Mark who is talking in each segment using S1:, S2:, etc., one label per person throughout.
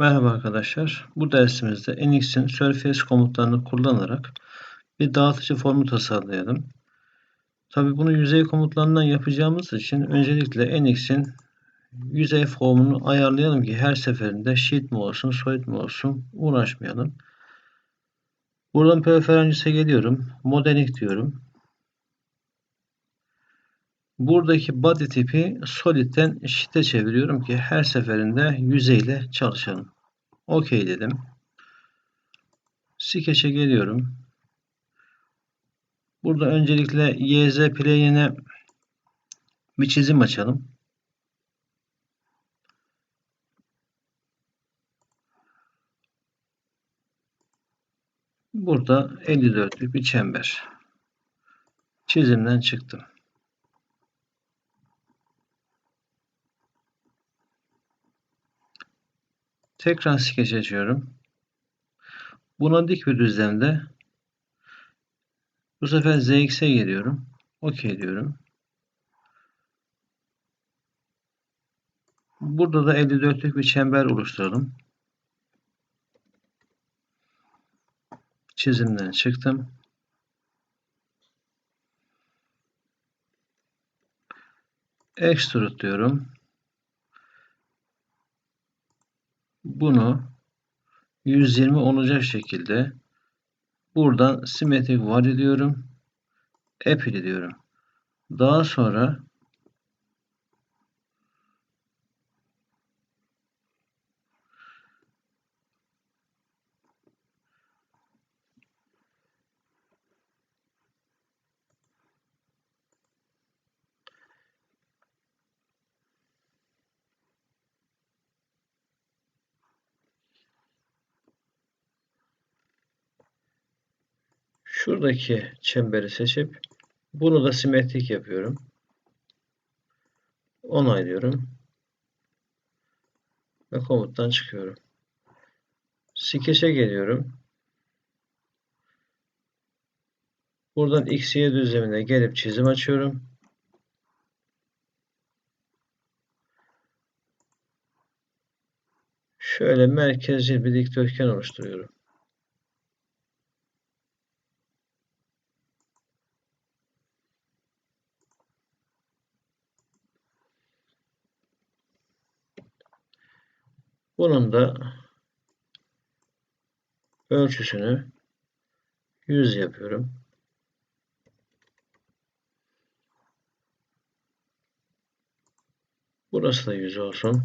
S1: Merhaba arkadaşlar. Bu dersimizde NX'in Surface komutlarını kullanarak bir dağıtıcı formu tasarlayalım. Tabi bunu yüzey komutlarından yapacağımız için öncelikle NX'in yüzey formunu ayarlayalım ki her seferinde sheet mi olsun, solid mi olsun uğraşmayalım. Buradan preference'e geliyorum. Modeling diyorum. Buradaki body tipi solid'den sheet'e çeviriyorum ki her seferinde yüzeyle çalışalım. OK dedim. Sketch'e geliyorum. Burada öncelikle YZ plane'ine bir çizim açalım. Burada 54'lük bir çember. Çizimden çıktım. Tekrar skeç açıyorum. Buna dik bir düzlemde bu sefer ZX'e geliyorum. OK diyorum. Burada da 54'lük bir çember oluşturalım. Çizimden çıktım. Extrude diyorum. Bunu 120 olacak şekilde buradan simetrik var ediyorum. Apply diyorum. Daha sonra Şuradaki çemberi seçip bunu da simetrik yapıyorum. Onaylıyorum. Ve komuttan çıkıyorum. Sketch'e geliyorum. Buradan X, Y düzlemine gelip çizim açıyorum. Şöyle merkezci bir dikdörtgen oluşturuyorum. Bunun da ölçüsünü 100 yapıyorum. Burası da 100 olsun.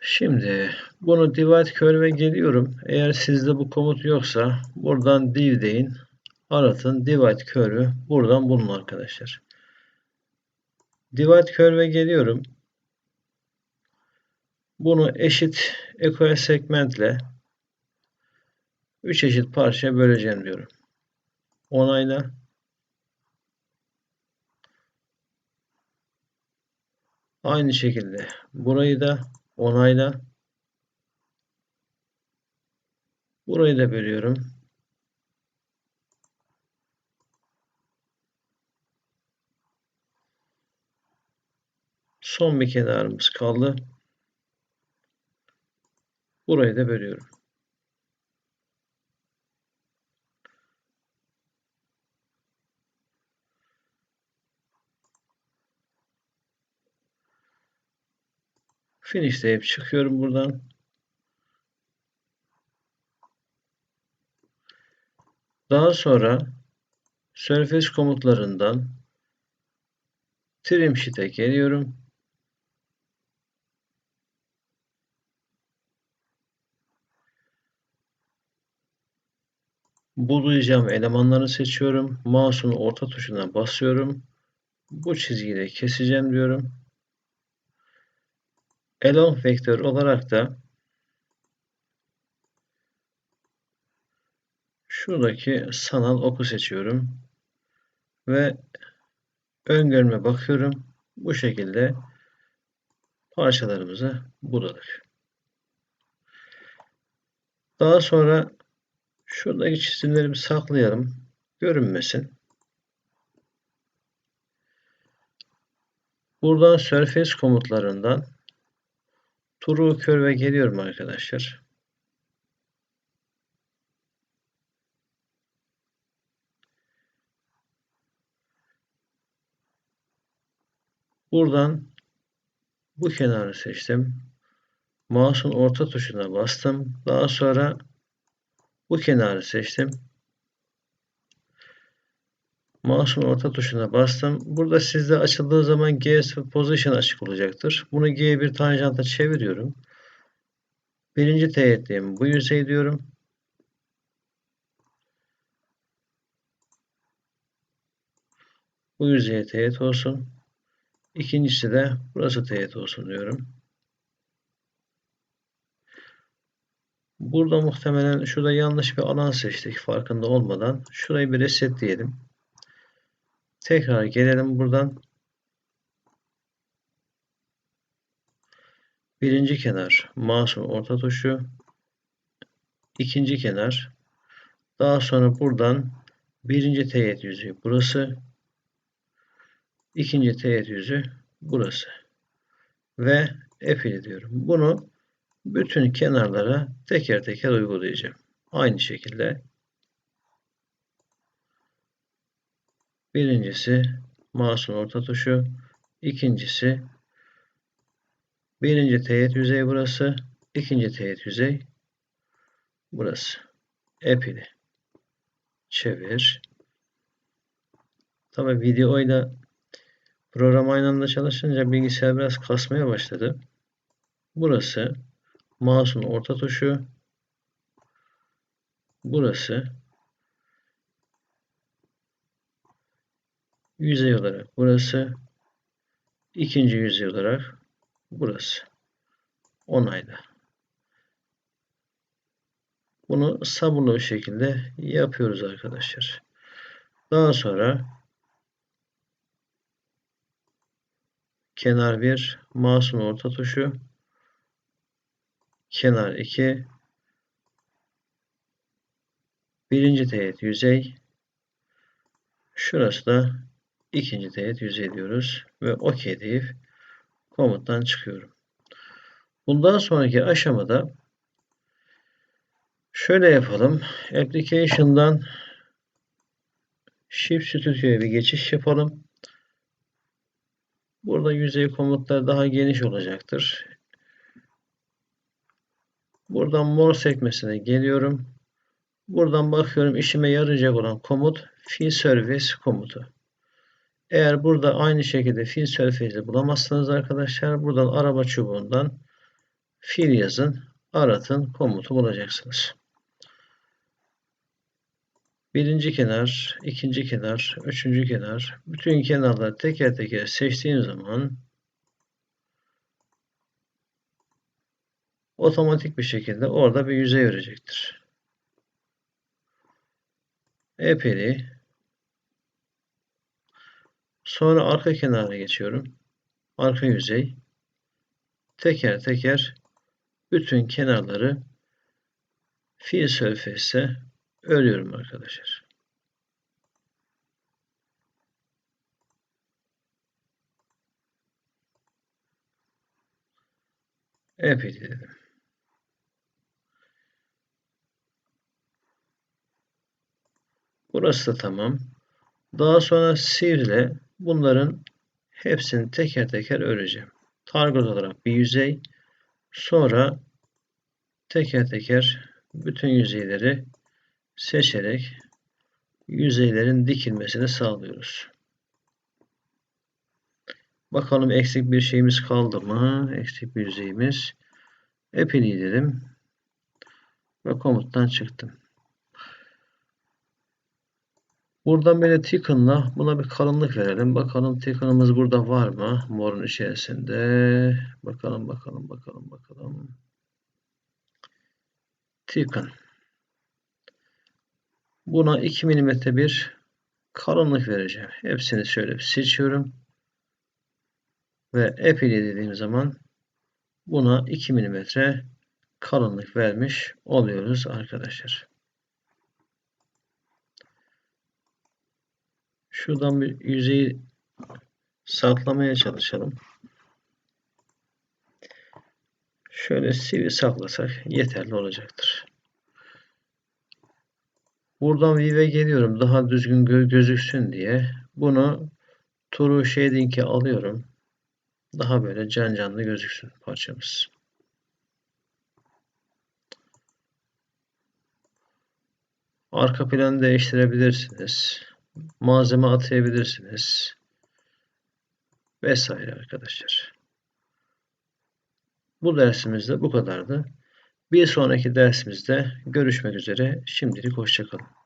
S1: Şimdi bunu divide curve'e geliyorum. Eğer sizde bu komut yoksa buradan div deyin. Aratın divide curve'ü buradan bulun arkadaşlar. Divide curve'e geliyorum. Bunu eşit equal segmentle 3 eşit parçaya böleceğim diyorum. Onayla. Aynı şekilde burayı da onayla. Burayı da bölüyorum. Son bir kenarımız kaldı. Burayı da bölüyorum. Finish deyip çıkıyorum buradan. Daha sonra Surface komutlarından Trim Sheet'e geliyorum. Bulayacağım elemanları seçiyorum. Mouse'un orta tuşuna basıyorum. Bu çizgiyi keseceğim diyorum. Along vektör olarak da şuradaki sanal oku seçiyorum. Ve öngörme bakıyorum. Bu şekilde parçalarımızı buladık. Daha sonra Şuradaki çizimlerimi saklayalım. Görünmesin. Buradan surface komutlarından true curve'e geliyorum arkadaşlar. Buradan bu kenarı seçtim. Mouse'un orta tuşuna bastım. Daha sonra bu kenarı seçtim. Mouse'un orta tuşuna bastım. Burada sizde açıldığı zaman G Position açık olacaktır. Bunu G1 tanjanta çeviriyorum. Birinci teğetliğim bu yüzey diyorum. Bu yüzeye teğet olsun. İkincisi de burası teğet olsun diyorum. Burada muhtemelen şurada yanlış bir alan seçtik farkında olmadan. Şurayı bir resetleyelim. Tekrar gelelim buradan. Birinci kenar mouse'un orta tuşu. ikinci kenar. Daha sonra buradan birinci teğet yüzü burası. ikinci teğet yüzü burası. Ve epil diyorum. Bunu bütün kenarlara teker teker uygulayacağım. Aynı şekilde birincisi mouse'un orta tuşu, ikincisi birinci teğet yüzey burası, ikinci teğet yüzey burası. Epili çevir. Tabi videoyla program aynı anda çalışınca bilgisayar biraz kasmaya başladı. Burası mouse'un orta tuşu. Burası yüzey olarak burası ikinci yüzey olarak burası. Onayla. Bunu sabırlı bir şekilde yapıyoruz arkadaşlar. Daha sonra kenar 1 mouse'un orta tuşu kenar 2 birinci teğet yüzey şurası da ikinci teğet yüzey diyoruz ve OK deyip komuttan çıkıyorum. Bundan sonraki aşamada şöyle yapalım. Application'dan Shift Studio'ya bir geçiş yapalım. Burada yüzey komutlar daha geniş olacaktır. Buradan mor sekmesine geliyorum. Buradan bakıyorum işime yarayacak olan komut fill service komutu. Eğer burada aynı şekilde fill surface'i bulamazsanız arkadaşlar buradan araba çubuğundan fill yazın, aratın komutu bulacaksınız. Birinci kenar, ikinci kenar, üçüncü kenar, bütün kenarları teker teker seçtiğim zaman otomatik bir şekilde orada bir yüzey verecektir. Epeyli sonra arka kenara geçiyorum. Arka yüzey teker teker bütün kenarları fill surface'e örüyorum arkadaşlar. Epey dedim. Burası da tamam. Daha sonra sivriyle bunların hepsini teker teker öreceğim. Target olarak bir yüzey. Sonra teker teker bütün yüzeyleri seçerek yüzeylerin dikilmesini sağlıyoruz. Bakalım eksik bir şeyimiz kaldı mı? Eksik bir yüzeyimiz. Epini dedim. Ve komuttan çıktım. Buradan böyle thicken'la buna bir kalınlık verelim. Bakalım thicken'ımız burada var mı? Morun içerisinde. Bakalım bakalım bakalım bakalım. Thicken. Buna 2 mm bir kalınlık vereceğim. Hepsini şöyle seçiyorum. Ve apply dediğim zaman buna 2 mm kalınlık vermiş oluyoruz arkadaşlar. Şuradan bir yüzeyi saklamaya çalışalım. Şöyle sivri saklasak yeterli olacaktır. Buradan Vive geliyorum. Daha düzgün gö gözüksün diye. Bunu True Shading'e alıyorum. Daha böyle can canlı gözüksün parçamız. Arka planı değiştirebilirsiniz. Malzeme atayabilirsiniz. Vesaire arkadaşlar. Bu dersimizde bu kadardı. Bir sonraki dersimizde görüşmek üzere. Şimdilik hoşçakalın.